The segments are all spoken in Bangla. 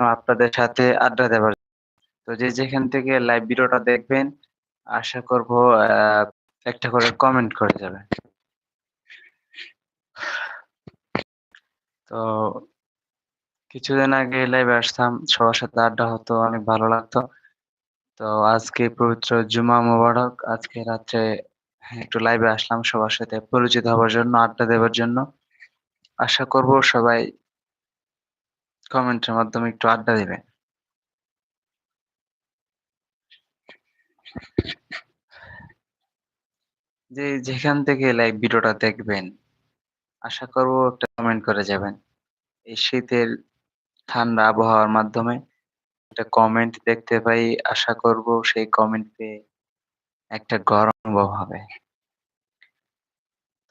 আসলাম আপনাদের সাথে আড্ডা দেবার তো যে যেখান থেকে লাইভ ভিডিওটা দেখবেন, আশা করব একটা করে কমেন্ট করে যাবেন। তো কিছুদিন আগে লাইভে আসতাম, সবার সাথে আড্ডা হতো, অনেক ভালো লাগতো। তো আজকে পবিত্র জুমা মোবারক, আজকে রাত্রে একটু লাইভে আসলাম সবার সাথে পরিচিত হওয়ার জন্য, আড্ডা দেওয়ার জন্য। আশা করব সবাই কমেন্টের মাধ্যমে একটু আড্ডা দিবেন যে যেখান থেকে লাইভ ভিডিওটা দেখবেন, আশা করব একটা কমেন্ট করে যাবেন। এই শীতের ঠান্ডা আবহাওয়ার মাধ্যমে একটা কমেন্ট দেখতে পাই, আশা করব সেই কমেন্ট পেয়ে একটা গরম অনুভব হবে।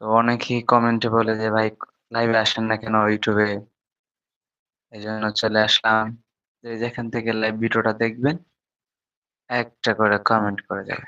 তো অনেকেই কমেন্টে বলে যে, ভাই লাইভে আসেন না কেন? ইউটিউবে এই জন্য চলে আসলাম। যে যেখান থেকে লাইভ ভিডিওটা দেখবেন, একটা করে কমেন্ট করে যাবে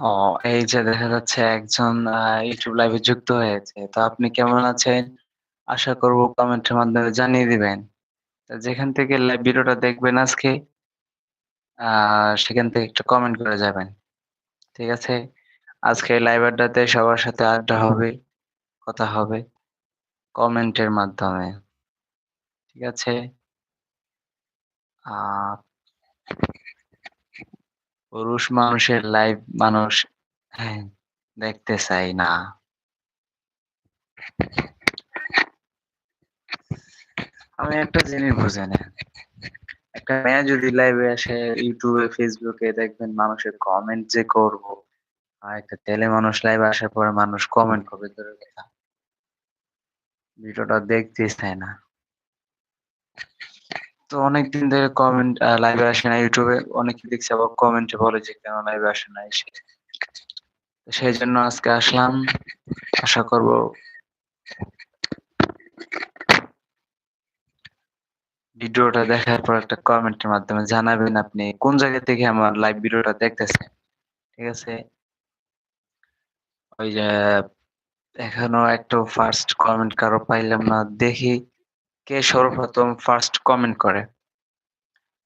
ও, এই যে দেখা যাচ্ছে একজন ইউটিউব লাইভে যুক্ত হয়েছে। তো আপনি কেমন আছেন? আশা করব কমেন্টের মাধ্যমে জানিয়ে দিবেন। যেখান থেকে লাইভ ভিডিওটা দেখবেন আজকে সেখান থেকে একটা কমেন্ট করে যাবেন। ঠিক আছে? আজকে লাইভ আড্ডাতে সবার সাথে আড্ডা হবে, কথা হবে কমেন্টের মাধ্যমে। ঠিক আছে? আহ পুরুষ মানুষের লাইভ মানুষ হ্যাঁ, দেখতে চাই না। আমি একটা জিনিস বুঝে না একটা মেয়ে যদি লাইভে আসে ইউটিউবে ফেসবুকে দেখবেন মানুষের কমেন্ট যে করব আর একটা তেলে মানুষ লাইভে আসার পরে মানুষ কমেন্ট করবে ভিডিওটা দেখতে চায় না। তো অনেকদিন ধরে কমেন্ট লাইভে আসে না ইউটিউবে অনেকে দেখছি আবার কমেন্টে বলে যে, কেন লাইভে আসে না এসে সেই জন্য আজকে আসলাম। আশা করব ভিডিওটা দেখার পর একটা কমেন্টের মাধ্যমে জানাবেন আপনি, কোন জায়গা থেকে আমার লাইভ ভিডিওটা দেখতেছেন? ঠিক আছে? ওই যে, এখনও একটা ফার্স্ট কমেন্ট কারও পাইলাম না, দেখি। কে সর্বপ্রথম ফার্স্ট কমেন্ট করে?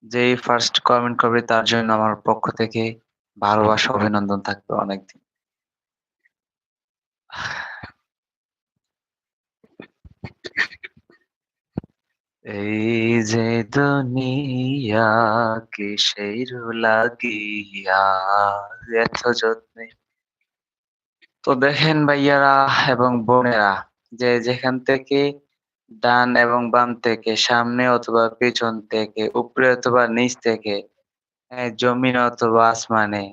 যেই ফার্স্ট কমেন্ট করবে, তার জন্য আমার পক্ষ থেকে ভালোবাসা, অভিনন্দন থাকবে অনেকদিন। এই যে দুনিয়া কিসের লাগিয়া এত যত্নে। তো দেখেন ভাইয়ারা এবং বোনেরা, যে যেখান থেকে ডান এবং বাম থেকে সামনে অথবা পেছন থেকে, উপরে অথবা নিচ থেকে জমিন অথবা আসমানে,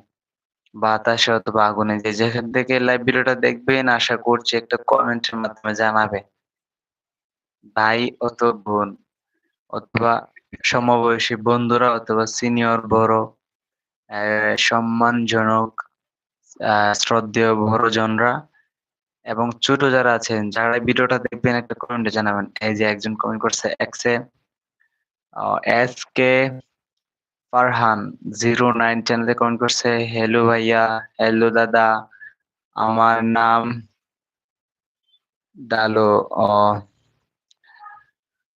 বাতাসে অথবা আগুনে, যে যেখান থেকে লাইভ ভিডিওটা দেখবেন, আশা করছি একটা কমেন্টের মাধ্যমে জানাবে ভাই অথবা বোন, অথবা সমবয়সী বন্ধুরা অথবা সিনিয়র বড় সম্মানজনক শ্রদ্ধেয় বড়জনরা এবং ছোট যারা আছেন, যারা ভিডিওটা দেখবেন, একটা কমেন্টে জানাবেন, এই যে একজন কমেন্ট করছে এক্সে S K Farhan zero nine চ্যানেলে কমেন্ট করছে হ্যালো ভাইয়া হ্যালো দাদা, আমার নাম ডালো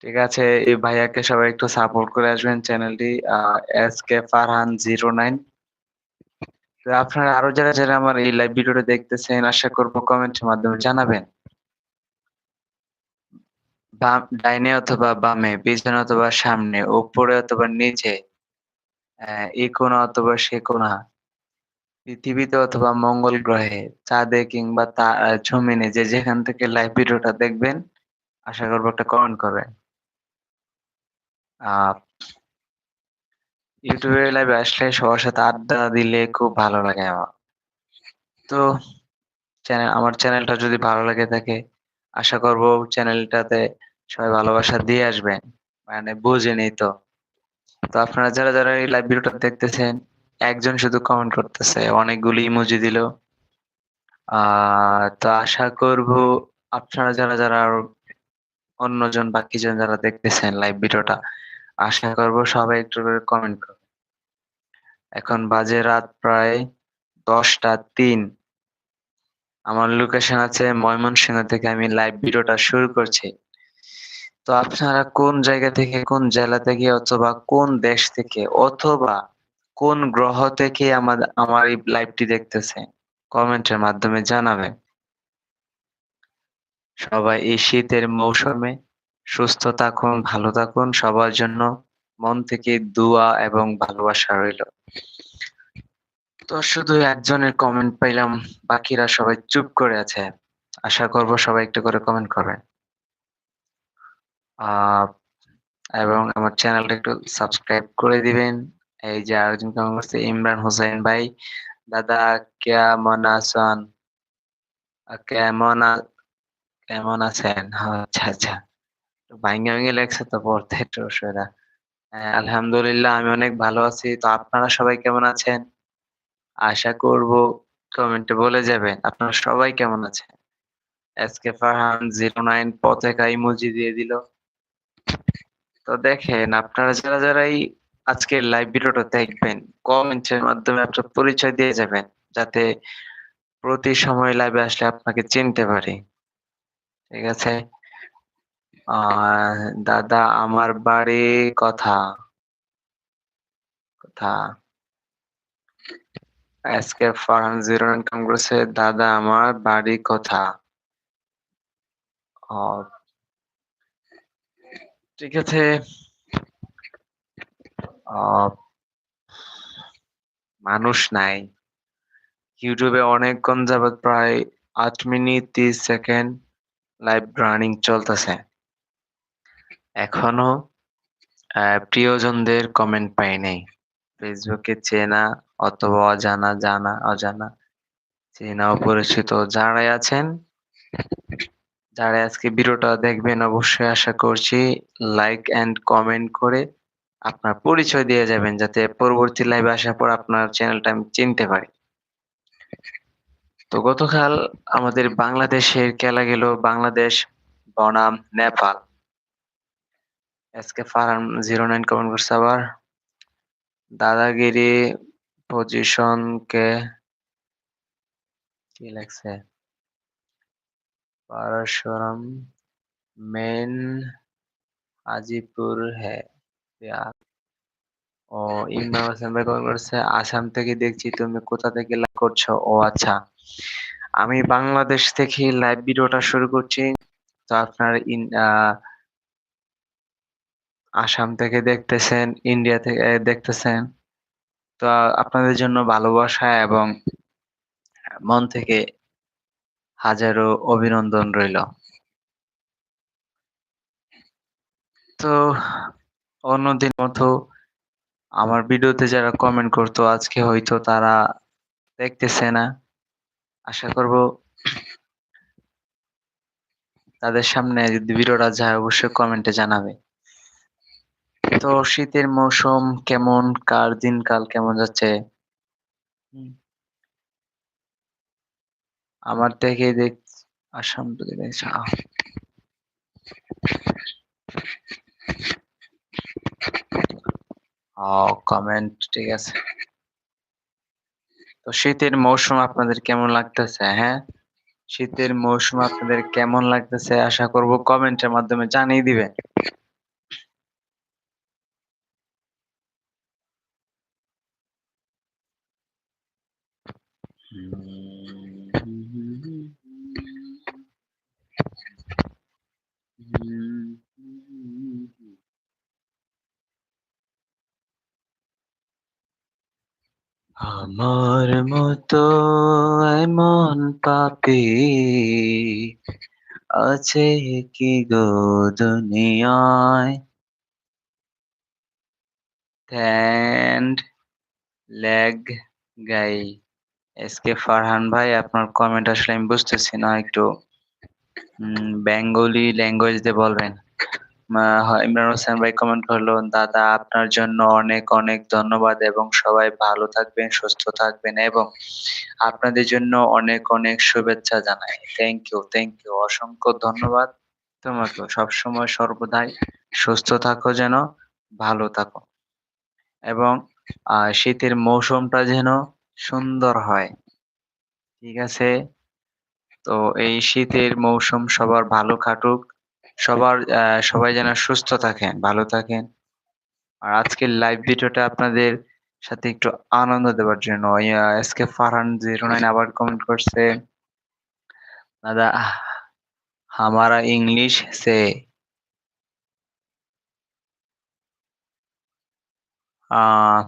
ঠিক আছে, এই ভাইয়াকে সবাই একটু সাপোর্ট করে আসবেন চ্যানেলটি S K Farhan zero nine আপনারা আরও যারা যারা আমার এই লাইভ ভিডিওটা দেখতেছেন, আশা করব কমেন্টের মাধ্যমে জানাবেন। ডাইনে অথবা বামে, পিছনে অথবা সামনে, উপরে অথবা নিচে এই কোনা অথবা সে কোনা পৃথিবীতে অথবা মঙ্গল গ্রহে, চাঁদে কিংবা তা জমিনে যে যেখান থেকে লাইভ ভিডিওটা দেখবেন, আশা করব একটা কমেন্ট করবেন। ইউটিউবে লাইভে আসলে সবার সাথে আড্ডা দিলে খুব ভালো লাগে আমার। তো চ্যানেল আমার চ্যানেলটা যদি ভালো লাগে থাকে, আশা করব চ্যানেলটাতে সবাই ভালোবাসা দিয়ে আসবেন মানে বুঝেনি তো। তো আপনারা যারা যারা এই লাইভ ভিডিওটা দেখতেছেন, একজন শুধু কমেন্ট করতেছে, অনেকগুলি ইমোজি দিল। তো আশা করব আপনারা যারা যারা অন্যজন বাকিজন যারা দেখতেছেন লাইভ ভিডিওটা আশা করব সবাই একটু করে কমেন্ট করবে। এখন বাজে রাত প্রায় দশটা তিন। আমার লোকেশন আছে ময়মনসিংহ থেকে আমি লাইভ ভিডিওটা শুরু করছি। তো আপনারা কোন জায়গা থেকে, কোন জেলা থেকে অথবা কোন দেশ থেকে অথবা কোন গ্রহ থেকে আমাদের আমার এই লাইভটি দেখতেছেন কমেন্টের মাধ্যমে জানাবেন। সবাই এই শীতের মৌসুমে সুস্থ থাকুন, ভালো থাকুন। সবার জন্য মন থেকে দোয়া এবং ভালোবাসা রইল। তো শুধু একজনের কমেন্ট পাইলাম, বাকিরা সবাই চুপ করে আছে। আশা করব সবাই একটু করে কমেন্ট করবেন। এবং আমার চ্যানেলটা একটু সাবস্ক্রাইব করে দিবেন। এই যে আরেকজন কমেন্ট করছে? ইমরান হোসেন ভাই, দাদা, কেমন আছেন? কেমন কেমন আছেন? আচ্ছা আচ্ছা। ভাঙ্গে লেগছে তো পড়তে অসুবিধা। আলহামদুলিল্লাহ, আমি অনেক ভালো আছি। তো আপনারা সবাই কেমন আছেন? আশা করব কমেন্টে বলে যাবেন। আপনারা সবাই কেমন আছেন? S K Farhan zero nine পতাকা ইমোজি দিয়ে দিল। তো দেখেন, আপনারা যারা যারা এই আজকের লাইভ ভিডিওটা দেখবেন কমেন্টের মাধ্যমে আপনার পরিচয় দিয়ে যাবেন, যাতে প্রতি সময় লাইভে আসলে আপনাকে চিনতে পারি। ঠিক আছে? দাদা, আমার বাড়ি কথা? কথা? আজকে ফারহান জিরো নাইন কংগ্রেসে দাদা, আমার বাড়ি কথা? ঠিক আছে। মানুষ নাই। ইউটিউবে অনেকক্ষণ যাবৎ প্রায় আট মিনিট তিরিশ সেকেন্ড লাইভ রানিং চলতেছে। এখনও প্রিয়জনদের কমেন্ট পাই নাই। ফেসবুকে চেনা অথবা অজানা, জানা, অজানা, চেনা অপরিচিত যারাই আছেন যারা আজকে ভিডিওটা দেখবেন অবশ্যই আশা করছি লাইক এন্ড কমেন্ট করে আপনার পরিচয় দিয়ে যাবেন যাতে পরবর্তী লাইভে আসার পর আপনার চ্যানেলটা আমি চিনতে পারি। তো গতকাল আমাদের বাংলাদেশের খেলা গেল বাংলাদেশ বনাম নেপাল আজকে ফারহান জিরো নাইন কমেন্ট করছে আবার। দাদাগিরি পজিশনকে কি লাগছে পারস্পরম মেন হাজিপুর হ্যাঁ ও, ইমরান হোসেন ভাই কমেন্ট করেছে, আসাম থেকে দেখছি তুমি কোথা থেকে লাইভ করছ? ও আচ্ছা। আমি বাংলাদেশ থেকে লাইভ ভিডিওটা শুরু করছি। তো আপনার ইন আসাম থেকে দেখতেছেন ইন্ডিয়া থেকে দেখতেছেন। তো আপনাদের জন্য ভালোবাসা এবং মন থেকে হাজারো অভিনন্দন রইল। তো অন্যদিন মতো আমার ভিডিওতে যারা কমেন্ট করতো, আজকে হয়তো তারা দেখতেছে না। আশা করব তাদের সামনে যদি ভিডিওটা যায়, অবশ্যই কমেন্টে জানাবে। তো শীতের মৌসুম কেমন? কার দিনকাল কেমন যাচ্ছে? আমার থেকে দেখ আসাম কমেন্ট ঠিক আছে। তো শীতের মৌসুম আপনাদের কেমন লাগতেছে হ্যাঁ? শীতের মৌসুম আপনাদের কেমন লাগতেছে আশা করব কমেন্টের মাধ্যমে জানিয়ে দিবেন। আমার মতো এমন পাপি আছে কি গো দুনিয়ায়? থ্যান্ড লেগ গাই এসকে ফারহান ভাই, আপনার কমেন্ট আসলে আমি বুঝতেছি না, একটু বেঙ্গলি ল্যাঙ্গুয়েজ দিয়ে বলবেন। ইমরান হোসেন ভাই কমেন্ট করল, দাদা, আপনার জন্য অনেক অনেক ধন্যবাদ এবং সবাই ভালো থাকবেন, সুস্থ থাকবেন এবং আপনাদের জন্য অনেক অনেক শুভেচ্ছা জানাই। থ্যাংক ইউ থ্যাংক ইউ অসংখ্য ধন্যবাদ তোমাকে সবসময় সর্বদাই সুস্থ থাকো যেন, ভালো থাকো এবং শীতের মৌসুমটা যেন সুন্দর হয়। ঠিক আছে? তো এই শীতের মৌসুম সবার ভালো কাটুক সবার সবাই যেন সুস্থ থাকেন, ভালো থাকেন। আর আজকের লাইভ ভিডিওটা আপনাদের সাথে একটু আনন্দ দেওয়ার জন্য। S K Farhan zero nine আবার কমেন্ট করছে, দাদা হামারা ইংলিশ সে আহ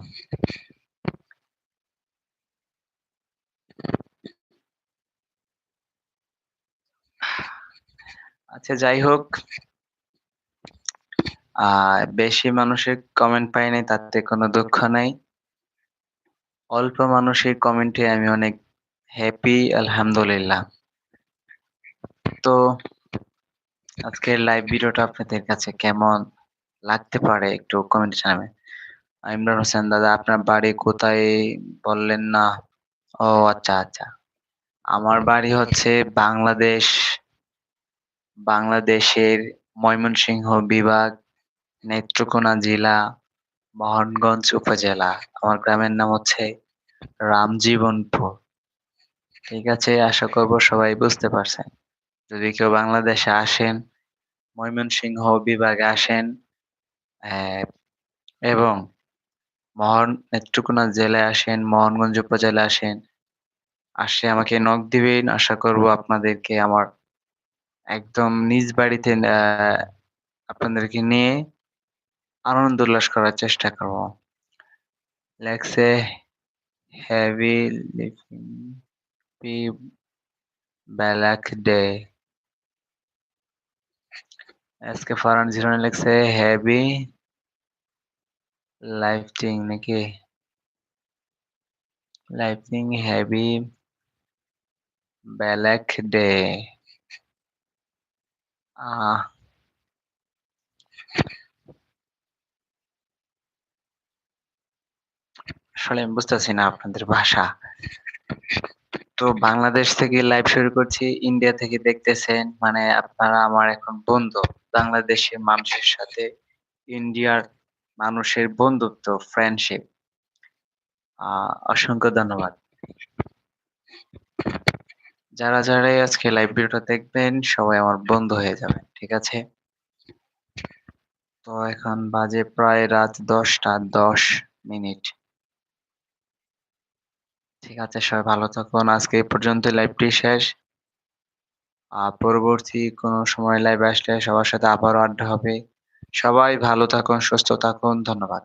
আচ্ছা যাই হোক। বেশি মানুষের কমেন্ট পাই নাই, তাতে কোনো দুঃখ নাই। অল্প মানুষের কমেন্টে আমি অনেক হ্যাপি আলহামদুলিল্লাহ। তো, আজকের লাইভ ভিডিওটা আপনাদের কাছে কেমন লাগতে পারে একটু কমেন্ট জানাবেন। ইমরান হোসেন দাদা, আপনার বাড়ি কোথায় বললেন না? ও আচ্ছা আচ্ছা। আমার বাড়ি হচ্ছে বাংলাদেশ বাংলাদেশের ময়মনসিংহ বিভাগ, নেত্রকোনা জেলা, মোহনগঞ্জ উপজেলা। আমার গ্রামের নাম হচ্ছে রামজীবনপুর। ঠিক আছে, আশা করব সবাই বুঝতে পারছেন। যদি কেউ বাংলাদেশে আসেন, ময়মনসিংহ বিভাগে আসেন এবং মোহন, নেত্রকোনা জেলায় আসেন, মোহনগঞ্জ উপজেলায় আসেন, আসে আমাকে নখ দিবেন। আশা করব আপনাদেরকে আমার একদম নিজ বাড়িতে আপনাদেরকে নিয়ে আনন্দ উল্লাস করার চেষ্টা করব। লেখছে হেভি ব্যালাক ডে আজকে ফারান জিরোনে লেখছে হেভি লাইফটিং নাকি? লাইফটিং হেভি ব্যালাক ডে আহ, আসলে আমি বুঝতেছি না আপনাদের ভাষা। তো বাংলাদেশ থেকে লাইভ শুরু করছি ইন্ডিয়া থেকে দেখতেছেন মানে আপনারা আমার এখন বন্ধু। বাংলাদেশের মানুষের সাথে ইন্ডিয়ার মানুষের বন্ধুত্ব ফ্রেন্ডশিপ অসংখ্য ধন্যবাদ। যারা যারাই আজকে লাইভ ভিডিওটা দেখবেন, সবাই আমার বন্ধু হয়ে যাবে ঠিক আছে? তো এখন বাজে প্রায় রাত দশটা দশ মিনিট। ঠিক আছে, সবাই ভালো থাকুন। আজকে এই পর্যন্ত লাইভটি শেষ। আর পরবর্তী কোনো সময় লাইভ আসলে সবার সাথে আবারও আড্ডা হবে। সবাই ভালো থাকুন, সুস্থ থাকুন। ধন্যবাদ।